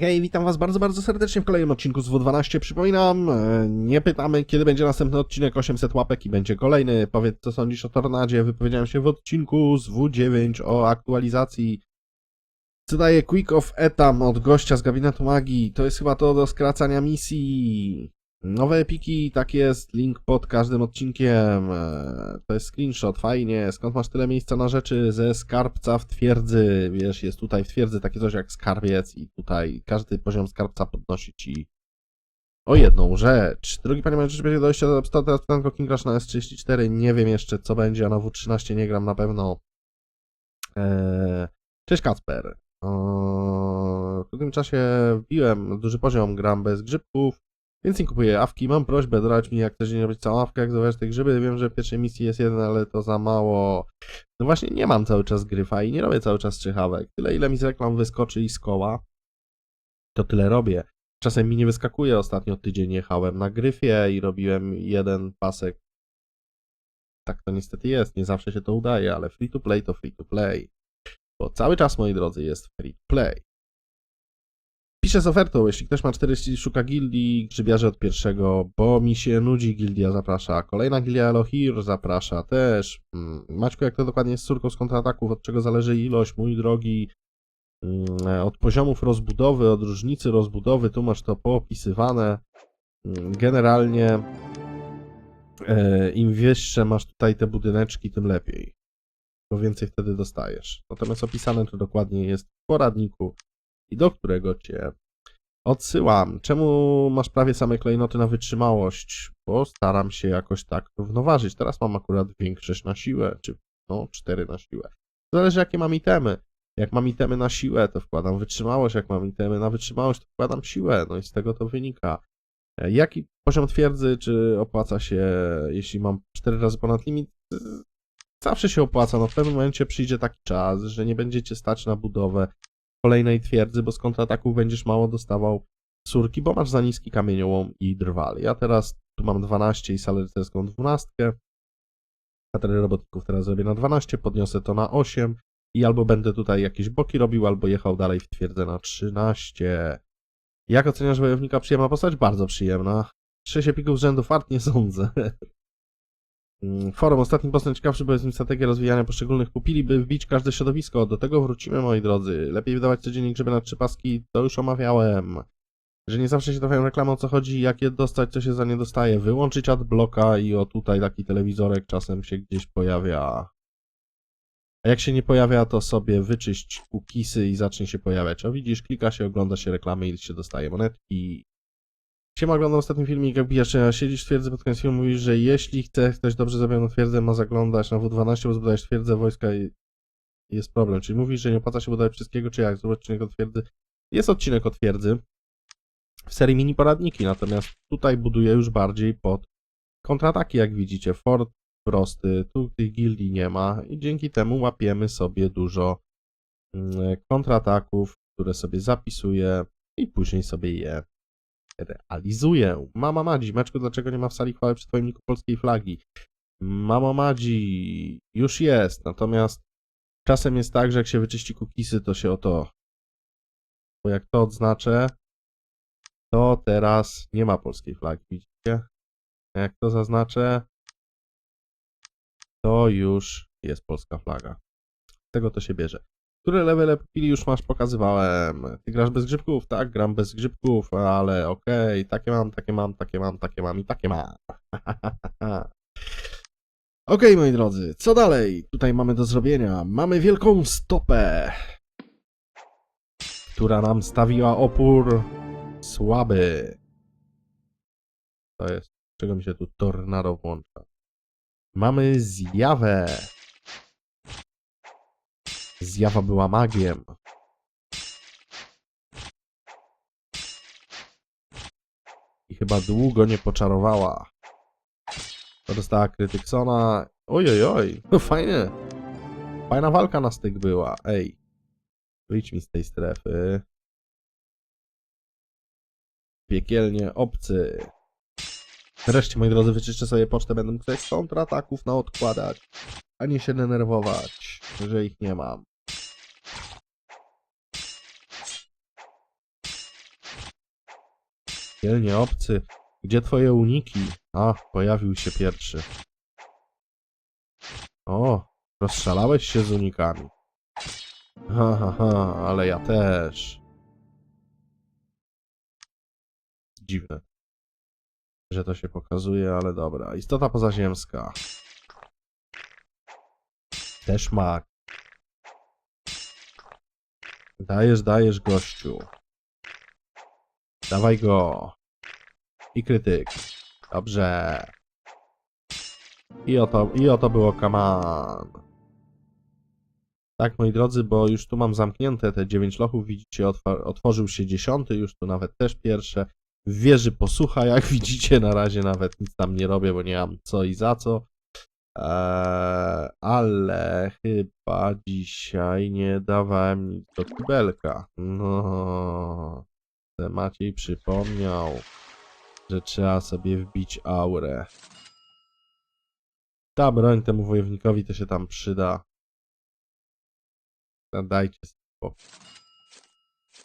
Hej, witam was bardzo, bardzo serdecznie w kolejnym odcinku z W12. Przypominam, e, nie pytamy, kiedy będzie następny odcinek, 800 łapek i będzie kolejny. Powiedz, co sądzisz o Tornadzie. Wypowiedziałem się w odcinku z W9 o aktualizacji. Co daje Quick of Etam od gościa z gabinetu magii. To jest chyba to do skracania misji. Nowe epiki, tak jest, link pod każdym odcinkiem. E, To jest screenshot, fajnie. Skąd masz tyle miejsca na rzeczy? Ze skarbca w twierdzy. Wiesz, jest tutaj w twierdzy takie coś jak skarbiec i tutaj każdy poziom skarbca podnosi ci o jedną rzecz. Drugi panie mężczyźnie będzie dojście do Epstona, teraz pytanko King Crash na S34. Nie wiem jeszcze co będzie, a na W13 nie gram na pewno. Eee, Cześć Kacper. Eee, W tym czasie wbiłem duży poziom, gram bez grzybków. Więc nie kupuję awki. Mam prośbę, doradź mi, jak też nie robić całą awkę, jak zdobywać te grzyby. Wiem, że w pierwszej misji jest jeden, ale to za mało. No właśnie, nie mam cały czas gryfa i nie robię cały czas trzechawek. Tyle, ile mi z reklam wyskoczy i z koła, to tyle robię. Czasem mi nie wyskakuje. Ostatnio tydzień jechałem na gryfie i robiłem jeden pasek. Tak to niestety jest. Nie zawsze się to udaje, ale free to play to free to play. Bo cały czas, moi drodzy, jest free to play. Piszę z ofertą, jeśli ktoś ma 40 szuka gildii, grzybiarze od pierwszego, bo mi się nudzi gildia zaprasza, kolejna gildia Elohir zaprasza też. Mm, Maćku, jak to dokładnie jest z córką z kontrataków, od czego zależy ilość, mój drogi, Mm, od poziomów rozbudowy, od różnicy rozbudowy, tu masz to poopisywane. Mm, Generalnie e, im wyższe masz tutaj te budyneczki, tym lepiej, bo więcej wtedy dostajesz. Natomiast opisane to dokładnie jest w poradniku i do którego cię odsyłam. Czemu masz prawie same klejnoty na wytrzymałość? Bo staram się jakoś tak równoważyć. Teraz mam akurat większość na siłę, czy no, cztery na siłę. Zależy jakie mam itemy. Jak mam itemy na siłę, to wkładam wytrzymałość, jak mam itemy na wytrzymałość, to wkładam siłę, no i z tego to wynika. E, Jaki poziom twierdzy, czy opłaca się, jeśli mam 4 razy ponad limit? Zawsze się opłaca, no w pewnym momencie przyjdzie taki czas, że nie będziecie stać na budowę kolejnej twierdzy, bo z kontrataków będziesz mało dostawał surki, bo masz za niski kamieniołom i drwal. Ja teraz tu mam 12 i salę rycerską 12. Katedrę robotników teraz zrobię na 12, podniosę to na 8 i albo będę tutaj jakieś boki robił, albo jechał dalej w twierdzę na 13. Jak oceniasz wojownika? Przyjemna postać? Bardzo przyjemna. 6 epików z rzędu fart? Nie sądzę. Mm, Forum. Ostatni postęp ciekawszy, bo jest strategia rozwijania poszczególnych pupili, by wbić każde środowisko. Do tego wrócimy, moi drodzy. Lepiej wydawać codziennie grzyby na trzy paski, to już omawiałem. Że nie zawsze się trafiają reklamy, o co chodzi, jak je dostać, co się za nie dostaje. Wyłączyć adblocka i o tutaj taki telewizorek czasem się gdzieś pojawia. A jak się nie pojawia, to sobie wyczyść cookiesy i zacznie się pojawiać. O widzisz, klika się, ogląda się reklamy i się dostaje monetki. Siema, oglądam ostatni filmik, jak bijasz, a siedzisz w twierdzy pod koniec filmu, mówisz, że jeśli chce ktoś dobrze zrobioną twierdzę, ma zaglądać na W12, bo zbudujesz twierdzę wojska i jest problem. Czyli mówisz, że nie opłaca się budować wszystkiego, czy jak? Zobacz odcinek o twierdzy. Jest odcinek o twierdzy w serii mini poradniki, natomiast tutaj buduję już bardziej pod kontrataki, jak widzicie. Fort prosty, tu tych gildii nie ma i dzięki temu łapiemy sobie dużo mm, kontrataków, które sobie zapisuję i później sobie je realizuję. Mama Madzi, Meczku, dlaczego nie ma w sali chwały przy twoim niku polskiej flagi? Mama Madzi już jest, natomiast czasem jest tak, że jak się wyczyści cookiesy, to się o to bo jak to odznaczę, to teraz nie ma polskiej flagi, widzicie? Jak to zaznaczę, to już jest polska flaga. Z tego to się bierze. Które levele pupili już masz pokazywałem. Ty grasz bez grzybków? Tak, gram bez grzybków, ale okej, takie mam, takie mam, takie mam, takie mam i takie mam. Okej, moi drodzy, co dalej? Tutaj mamy do zrobienia. Mamy wielką stopę, która nam stawiła opór słaby. To jest, czego mi się tu tornado włącza. Mamy zjawę. Zjawa była magiem. I chyba długo nie poczarowała. To dostała Krytyksona. Oj, oj, oj. No fajnie. Fajna walka na styk była. Ej. Wyjdź mi z tej strefy. Piekielnie obcy. Wreszcie, moi drodzy, wyczyszczę sobie pocztę, będę mógł sobie kontrataków na odkładać, a nie się denerwować, że ich nie mam. Dzielnie obcy. Gdzie twoje uniki? A, pojawił się pierwszy. O, rozszalałeś się z unikami. Ha, ha, ha, ale ja też. Dziwne, że to się pokazuje, ale dobra. Istota pozaziemska. Też mag. Dajesz, dajesz, gościu. Dawaj go. I krytyk. Dobrze. I oto, i oto było kaman. Tak, moi drodzy, bo już tu mam zamknięte te 9 lochów. Widzicie, otworzył się dziesiąty, już tu nawet też pierwsze. W wieży posłucha, jak widzicie, na razie nawet nic tam nie robię, bo nie mam co i za co. Eee, ale chyba dzisiaj nie dawałem nic do kibelka. No, Maciej przypomniał, że trzeba sobie wbić aurę. Ta broń temu wojownikowi to się tam przyda. No, Dajcie spokój.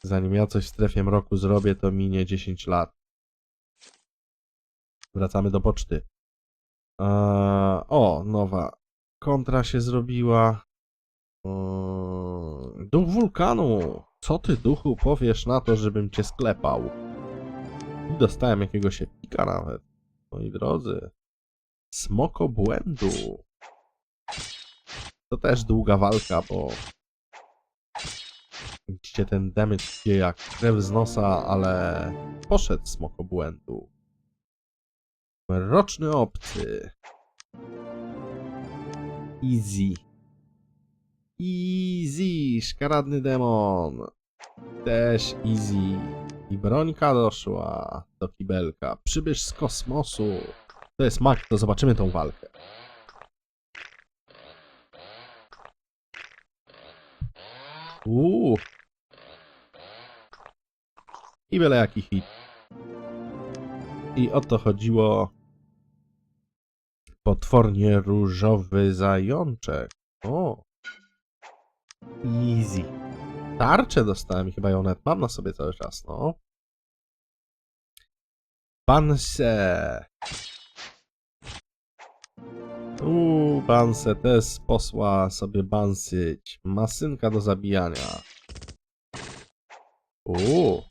Zanim ja coś w strefie mroku zrobię, to minie 10 lat. Wracamy do poczty. Eee, o, nowa kontra się zrobiła. Eee, duch wulkanu. Co ty, duchu, powiesz na to, żebym cię sklepał? I dostałem jakiegoś epika nawet. Moi drodzy. Smoko błędu. To też długa walka, bo widzicie ten damage idzie jak krew z nosa, ale poszedł smoko błędu. Roczny obcy. Easy. Easy, szkaradny demon. Też easy. I brońka doszła do kibelka. Przybysz z kosmosu. To jest mag, to zobaczymy tą walkę. Uuu. I byle jaki hit. I o to chodziło. Potwornie różowy zajączek. O. Easy. Tarczę dostałem chyba ją nawet mam na sobie cały czas, no. Banse. Uuu, Banse też posła sobie bansyć. Masynka do zabijania. Uuu.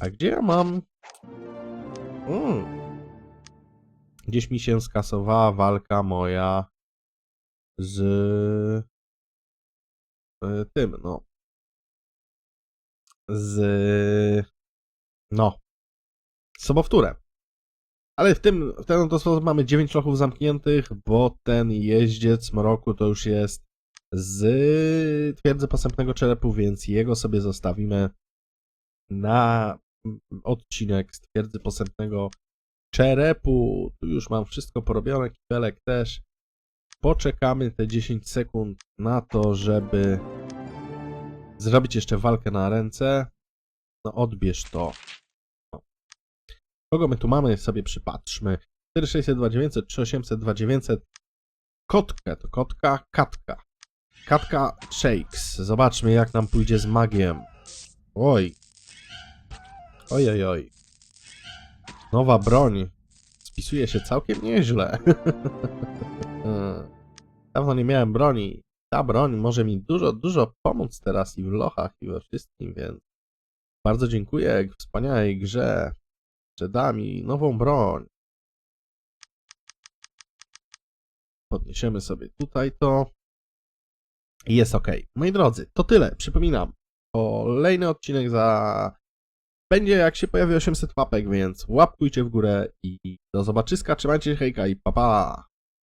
A gdzie ja mam? Mm. Gdzieś mi się skasowała walka moja z e, tym, no. Z no. Sobowtórem. Ale w tym, w ten oto sposób mamy 9 lochów zamkniętych, bo ten jeździec mroku to już jest z twierdzy posępnego czerepu, więc jego sobie zostawimy na odcinek z twierdzy posępnego czerepu. Tu już mam wszystko porobione, kibelek też. Poczekamy te 10 sekund na to, żeby zrobić jeszcze walkę na ręce. No odbierz to. No. Kogo my tu mamy? Sobie przypatrzmy. 4600, 2900, 3800, 2900. Kotkę, to kotka, katka. Katka Shakes. Zobaczmy jak nam pójdzie z magiem. Oj. Oj, oj, oj. Nowa broń. Spisuje się całkiem nieźle. Dawno nie miałem broni. Ta broń może mi dużo, dużo pomóc teraz i w lochach, i we wszystkim, więc bardzo dziękuję wspaniałej grze, że da mi nową broń. Podniesiemy sobie tutaj to. I jest ok. Moi drodzy, to tyle. Przypominam, kolejny odcinek za będzie jak się pojawi 800 łapek, więc łapkujcie w górę i do zobaczyska, trzymajcie się, hejka i pa pa!